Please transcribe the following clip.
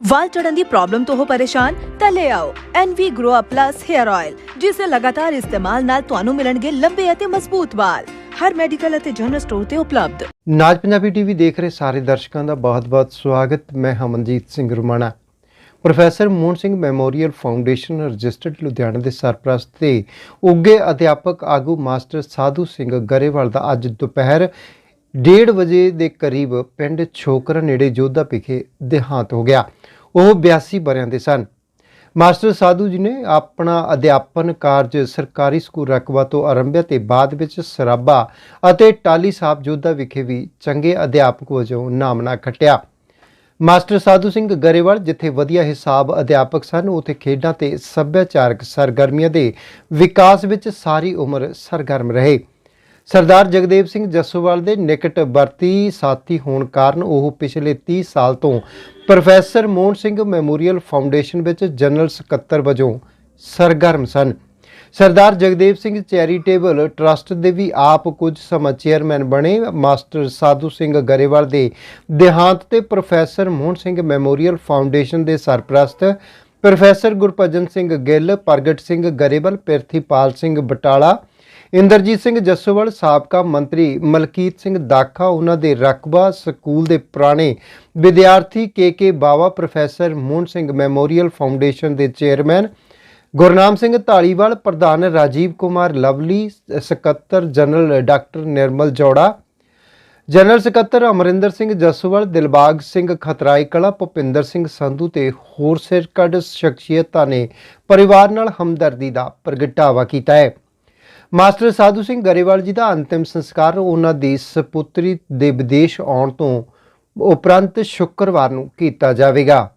ਵਾਲ ਝੜਨ ਦੀ problem ਤੋਂ ਹੋ ਪਰੇਸ਼ਾਨ, ਤਾਂ ਲੈ ਆਓ NV Grow Up Plus Hair Oil, ਜਿਸ ਦੇ ਲਗਾਤਾਰ ਇਸਤੇਮਾਲ ਨਾਲ ਤੁਹਾਨੂੰ ਮਿਲਣਗੇ ਲੰਬੇ ਅਤੇ ਮਜ਼ਬੂਤ ਵਾਲ। ਹਰ ਮੈਡੀਕਲ ਅਤੇ ਜਨਰਲ ਸਟੋਰ ਤੇ ਉਪਲਬਧ। ਨਾਜ ਪੰਜਾਬੀ ਟੀਵੀ ਦੇਖ ਰਹੇ ਸਾਰੇ ਦਰਸ਼ਕਾਂ ਦਾ ਬਹੁਤ-ਬਹੁਤ ਸਵਾਗਤ। ਮੈਂ Hamanjit Singh Rumana. Professor Mohan Singh memorial foundation registered Ludhiana ਦੇ ਸਰਪ੍ਰਸਤ ਤੇ ਉੱਗੇ ਅਧਿਆਪਕ ਆਗੂ ਮਾਸਟਰ ਸਾਧੂ ਸਿੰਘ ਗਰੇਵਾਲ ਦਾ ਅੱਜ ਦੁਪਹਿਰ 1:30 ਵਜੇ ਦੇ ਕਰੀਬ ਪਿੰਡ ਛੋਕਰਾ ਨੇੜੇ ਜੋਧਾ ਵਿਖੇ ਦੇਹਾਂਤ ਹੋ ਗਿਆ। ਉਹ 82 ਵਰ੍ਹਿਆਂ ਦੇ ਸਨ। ਮਾਸਟਰ ਸਾਧੂ ਜੀ ਨੇ ਆਪਣਾ ਅਧਿਆਪਨ ਕਾਰਜ ਸਰਕਾਰੀ ਸਕੂਲ ਰਕਬਾ ਤੋਂ ਆਰੰਭਿਆ ਤੇ ਬਾਅਦ ਵਿੱਚ ਸਰਾਬਾ ਅਤੇ ਟਾਲੀ ਸਾਹਿਬ ਜੋਧਾ ਵਿਖੇ ਵੀ ਚੰਗੇ ਅਧਿਆਪਕ ਵਜੋਂ ਨਾਮਣਾ ਖੱਟਿਆ। ਮਾਸਟਰ ਸਾਧੂ ਸਿੰਘ ਗਰੇਵਾਲ ਜਿੱਥੇ ਵਧੀਆ ਹਿਸਾਬ ਅਧਿਆਪਕ ਸਨ, ਉਥੇ ਖੇਡਾਂ ਤੇ ਸੱਭਿਆਚਾਰਕ ਸਰਗਰਮੀਆਂ ਦੇ ਵਿਕਾਸ ਵਿੱਚ ਸਾਰੀ ਉਮਰ ਸਰਗਰਮ ਰਹੇ। ਸਰਦਾਰ ਜਗਦੇਵ ਸਿੰਘ ਜੱਸੋਵਾਲ ਦੇ ਨਿਕਟ ਵਰਤੀ ਸਾਥੀ ਹੋਣ ਕਾਰਨ ਉਹ ਪਿਛਲੇ 30 ਸਾਲ ਤੋਂ professor Mohan Singh memorial foundation ਵਿੱਚ ਜਨਰਲ ਸਕੱਤਰ ਵਜੋਂ ਸਰਗਰਮ ਸਨ। ਸਰਦਾਰ ਜਗਦੇਵ ਸਿੰਘ ਚੈਰੀਟੇਬਲ ਟਰਸਟ ਦੇ ਵੀ ਆਪ ਕੁਝ ਸਮਾਂ ਚੇਅਰਮੈਨ ਬਣੇ। ਮਾਸਟਰ ਸਾਧੂ ਸਿੰਘ ਗਰੇਵਾਲ ਦੇ ਦੇਹਾਂਤ ਤੇ professor Mohan Singh memorial foundation ਦੇ ਸਰਪ੍ਰਸਤ, ਪ੍ਰੋਫੈਸਰ ਗੁਰਭਜਨ ਸਿੰਘ ਗਿੱਲ, ਪ੍ਰਗਟ ਸਿੰਘ ਗਰੇਵਾਲ, ਪਿਰਥੀਪਾਲ ਸਿੰਘ ਬਟਾਲਾ ਇੰਦਰਜੀਤ ਸਿੰਘ ਜੱਸੋਵਾਲ, ਸਾਬਕਾ ਮੰਤਰੀ ਮਲਕੀਤ ਸਿੰਘ ਦਾਖਾ, ਉਹਨਾਂ ਦੇ ਰਕਬਾ ਸਕੂਲ ਦੇ ਪੁਰਾਣੇ ਵਿਦਿਆਰਥੀ K K Bawa, professor Mohan Singh memorial foundation ਦੇ ਚੇਅਰਮੈਨ ਗੁਰਨਾਮ ਸਿੰਘ ਢਾਲੀਵਾਲ ਪ੍ਰਧਾਨ ਰਾਜੀਵ ਕੁਮਾਰ ਲਵਲੀ, ਸਕੱਤਰ general doctor Nirmal Jaura, general ਸਕੱਤਰ ਅਮਰਿੰਦਰ ਸਿੰਘ ਜਸਵਾਲ, ਦਿਲਬਾਗ ਸਿੰਘ ਖਤਰਾਈ ਕਲਾ ਭੁਪਿੰਦਰ ਸਿੰਘ ਸੰਧੂ ਤੇ ਹੋਰ ਸਿਰਕੱਢ ਸ਼ਖਸੀਅਤਾਂ ਨੇ ਪਰਿਵਾਰ ਨਾਲ ਹਮਦਰਦੀ ਦਾ ਪ੍ਰਗਟਾਵਾ ਕੀਤਾ ਹੈ। ਮਾਸਟਰ ਸਾਧੂ ਸਿੰਘ ਗਰੇਵਾਲ ਜੀ ਦਾ ਅੰਤਿਮ ਸੰਸਕਾਰ ਉਹਨਾਂ ਦੀ ਸਪੁੱਤਰੀ ਦੇ ਵਿਦੇਸ਼ ਆਉਣ ਤੋਂ ਉਪਰੰਤ ਸ਼ੁੱਕਰਵਾਰ ਨੂੰ ਕੀਤਾ ਜਾਵੇਗਾ।